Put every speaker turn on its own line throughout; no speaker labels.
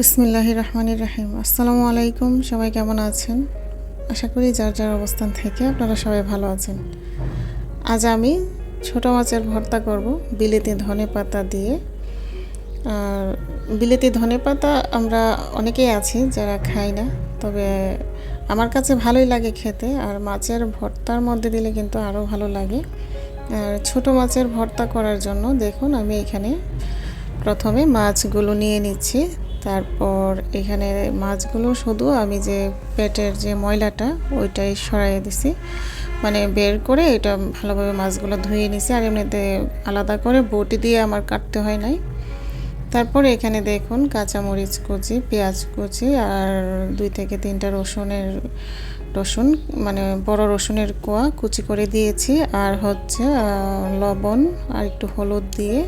বিসমিল্লাহ রহমানির রাহিম। আসসালামু আলাইকুম, সবাই কেমন আছেন? আশা করি যার যার অবস্থান থেকে আপনারা সবাই ভালো আছেন। আজ আমি ছোট মাছের ভর্তা করব, বিলেতি ধনে পাতা দিয়ে। আর বিলেতি ধনে পাতা আমরা অনেকেই আছি, যারা খাই না, তবে আমার কাছে ভালোই লাগে খেতে, আর মাছের ভর্তার মধ্যে দিলে কিন্তু আরও ভালো লাগে। আর ছোটো মাছের ভর্তা করার জন্য দেখুন, আমি এখানে প্রথমে মাছগুলো নিয়ে নিচ্ছি। তারপর এখানে মাছগুলো শুধু আমি যে পেটের যে ময়লাটা, ওইটাই সরাইয়ে দিছি। মানে বের করে এটা ভালোভাবে মাছগুলো ধুয়ে নিছি আর এমনিতে আলাদা করে বটি দিয়ে আমার কাটতে হয় নাই। তারপর এখানে দেখুন কাঁচামরিচ কুচি, পেঁয়াজ কুচি আর দুই থেকে তিনটা রসুনের, রসুন মানে বড় রসুনের কোয়া কুচি করে দিয়েছি। আর হচ্ছে লবণ আর একটু হলুদ দিয়ে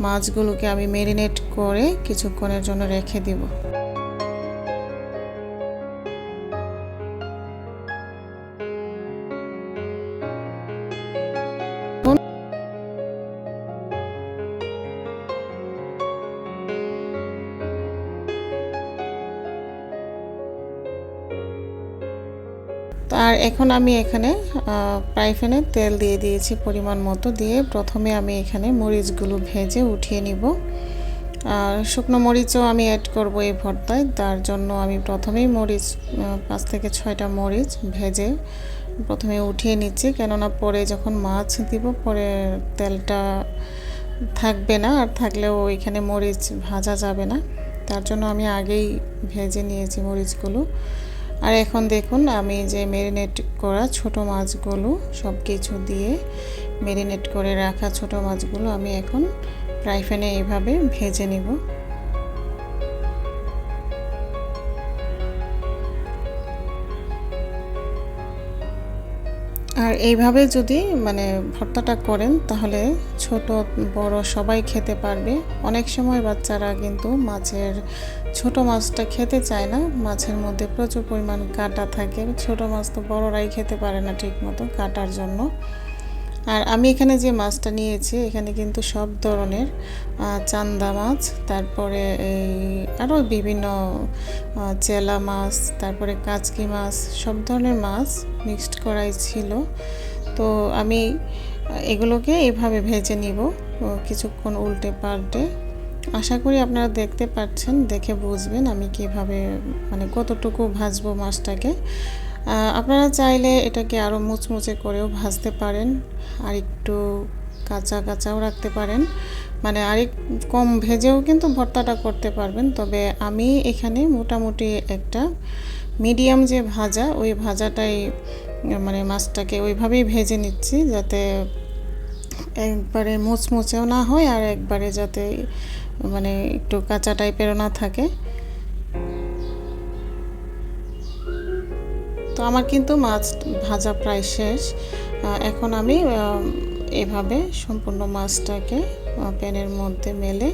মাছগুলোকে আমি মেরিনেট করে কিছুক্ষণের জন্য রেখে দিব। আর এখন আমি এখানে ফ্রাই তেল দিয়ে দিয়েছি পরিমাণ মতো দিয়ে। প্রথমে আমি এখানে মরিচগুলো ভেজে উঠিয়ে নিব। আর শুকনো মরিচও আমি অ্যাড করব এই ভর্তায়। তার জন্য আমি প্রথমেই মরিচ পাঁচ থেকে ছয়টা মরিচ ভেজে প্রথমে উঠিয়ে নিচ্ছি। কেননা পরে যখন মাছ দিব, পরে তেলটা থাকবে না আর থাকলেও এখানে মরিচ ভাজা যাবে না। তার জন্য আমি আগেই ভেজে নিয়েছি মরিচগুলো। আর এখন দেখুন, আমি যে মেরিনেট করা ছোট মাছগুলো সব কিছু দিয়ে মেরিনেট করে রাখা ছোট মাছগুলো আমি এখন ফ্রাই প্যানে এইভাবে ভেজে নিব। আর এইভাবে যদি মানে ভর্তাটা করেন, তাহলে ছোট বড় সবাই খেতে পারবে। অনেক সময় বাচ্চারা কিন্তু মাছের ছোট মাছটা খেতে চায় না, মাছের মধ্যে প্রচুর পরিমাণ কাঁটা থাকে। ছোট মাছ তো বড়রাই খেতে পারে না ঠিক মতো কাটার জন্য। আর আমি এখানে যে মাছটা নিয়েছি, এখানে কিন্তু সব ধরনের চান্দা মাছ, তারপরে এই আরও বিভিন্ন চেলা মাছ, তারপরে কাচকি মাছ, সব ধরনের মাছ মিক্সড করাই ছিল। তো আমি এগুলোকে এভাবে ভেজে নিব কিছুক্ষণ উল্টে পাল্টে। আশা করি আপনারা দেখতে পাচ্ছেন, দেখে বুঝবেন আমি কীভাবে মানে কতটুকু ভাজবো মাছটাকে। আপনারা চাইলে এটাকে আরও মুচমুচে করেও ভাজতে পারেন, আর একটু কাঁচা কাঁচাও রাখতে পারেন। মানে আরেক কম ভেজেও কিন্তু ভর্তাটা করতে পারবেন, তবে আমি এখানে মোটামুটি একটা মিডিয়াম যে ভাজা, ওই ভাজাটাই মানে মাছটাকে ওইভাবেই ভেজে নিচ্ছি যাতে একবারে মুচমুচেও না হয় আর একবারে যাতে মানে একটু কাঁচা টাইপেরও না থাকে। তো আমার কিন্তু মাছ ভাজা প্রায় শেষ। এখন আমি এভাবে সম্পূর্ণ মাছটাকে প্যানের মধ্যে মেলে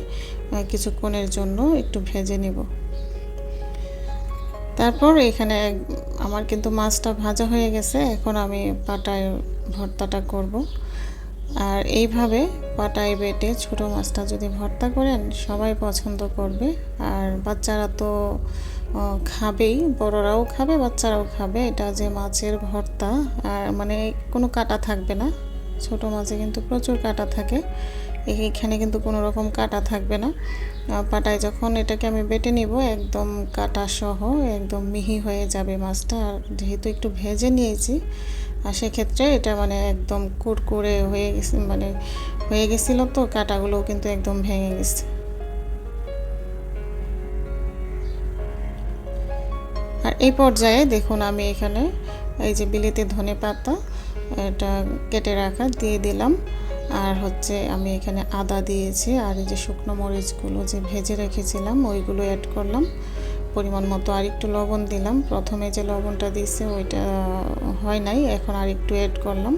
কিছুক্ষণের জন্য একটু ভেজে নেব। তারপর এখানে আমার কিন্তু মাছটা ভাজা হয়ে গেছে। এখন আমি পাটায় ভর্তাটা করব। আর এইভাবে পাটায় বেটে ছোটো মাছটা যদি ভর্তা করেন, সবাই পছন্দ করবে। আর বাচ্চারা তো খাবেই, বড়রাও খাবে, বাচ্চারাও খাবে। এটা যে মাছের ভর্তা, আর মানে কোনো কাটা থাকবে না। ছোট মাছে কিন্তু প্রচুর কাটা থাকে। এখানে কিন্তু কোনো রকম কাটা থাকবে না। পাটায় যখন এটাকে আমি বেটে নিব, একদম কাটা সহ, একদম মিহি হয়ে যাবে মাছটা। আর যেহেতু একটু ভেজে নিয়েছি আর সেক্ষেত্রে এটা মানে একদম কুড়কুড়ে হয়ে গেছে মানে হয়ে গেছিল তো, কাটাগুলোও কিন্তু একদম ভেঙে গেছে। আর এই পর্যায়ে দেখুন আমি এখানে এই যে বিলিতে ধনে পাতা, এটা কেটে রাখা দিয়ে দিলাম। আর হচ্ছে আমি এখানে আদা দিয়েছি, আর এই যে শুকনো মরিচগুলো যে ভেজে রেখেছিলাম, ওইগুলো অ্যাড করলাম। পরিমাণ মতো আর একটু লবণ দিলাম। প্রথমে যে লবণটা দিয়েছে, ওইটা হয় নাই, এখন আর একটু অ্যাড করলাম।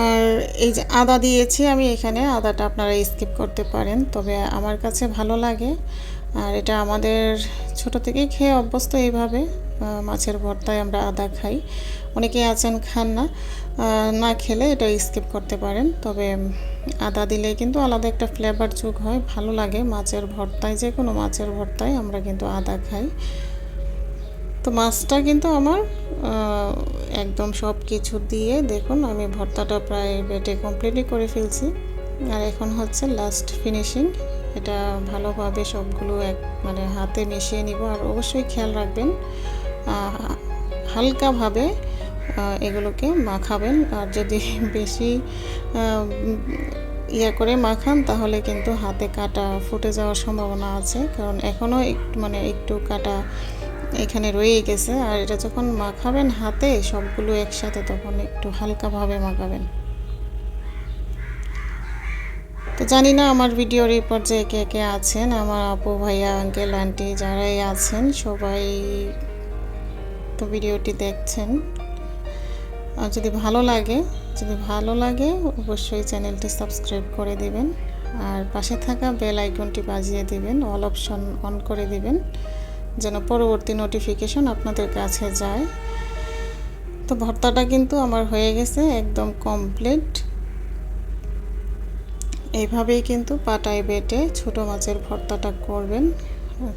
আর এই যে আদা দিয়েছি, আমি এখানে আদাটা আপনারা স্কিপ করতে পারেন, তবে আমার কাছে ভালো লাগে। আর এটা আমাদের ছোট থেকেই খেয়ে অভ্যস্ত এইভাবে মাছের ভর্তায় আমরা আদা খাই। অনেকে আছেন, খান না না খেলে এটা স্কিপ করতে পারেন, তবে আদা দিলে কিন্তু আলাদা একটা ফ্লেভার যোগ হয়, ভালো লাগে। মাছের ভর্তায় যে কোনো মাছের ভর্তায় আমরা কিন্তু আদা খাই। তো মাছটা কিন্তু আমার একদম সব কিছু দিয়ে দেখুন, আমি ভর্তাটা প্রায় বেটে কমপ্লিটলি করে ফেলছি। আর এখন হচ্ছে লাস্ট ফিনিশিং এটা ভালোভাবে সবগুলো এক মানে হাতে মিশিয়ে নিব। আর অবশ্যই খেয়াল রাখবেন হালকাভাবে এগুলোকে মাখাবেন। আর যদি বেশি ইয়ে করে মাখান, তাহলে কিন্তু হাতে কাটা ফুটে যাওয়ার সম্ভাবনা আছে। কারণ এখনও একটু মানে একটু কাটা এখানে রয়ে গেছে। আর এটা যখন মাখাবেন হাতে, সবগুলো একসাথে তখন একটু হালকাভাবে মাখাবেন। তো জানি না আমার ভিডিওর এই পর্যায়ে কে কে আছেন। আমার আপু ভাইয়া, আঙ্কেল, আন্টি যারাই আছেন, সবাই তো ভিডিওটি দেখছেন। আর যদি ভালো লাগে, যদি ভালো লাগে, অবশ্যই চ্যানেলটি সাবস্ক্রাইব করে দিবেন। আর পাশে থাকা বেল আইকনটি বাজিয়ে দিবেন, অল অপশন অন করে দিবেন, যেন পরবর্তী নোটিফিকেশন আপনাদের কাছে যায়। তো ভর্তাটা কিন্তু আমার হয়ে গেছে একদম কমপ্লিট এইভাবেই কিন্তু পাটায় বেটে ছোট মাছের ভর্তাটা করবেন।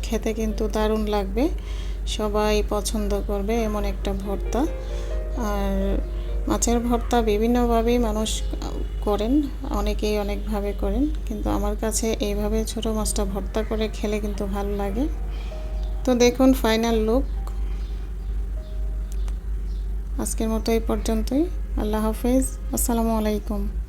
খেতে কিন্তু দারুণ লাগবে। সবাই পছন্দ করবে এমন একটা ভর্তা। আর মাছের ভর্তা বিভিন্নভাবেই মানুষ করেন, অনেকেই অনেকভাবে করেন, কিন্তু আমার কাছে এইভাবে ছোট মাছটা ভর্তা করে খেলে কিন্তু ভালো লাগে। তো দেখুন ফাইনাল লুক আজকের মতো এই পর্যন্তই। আল্লাহ হাফেজ। আসসালামু আলাইকুম।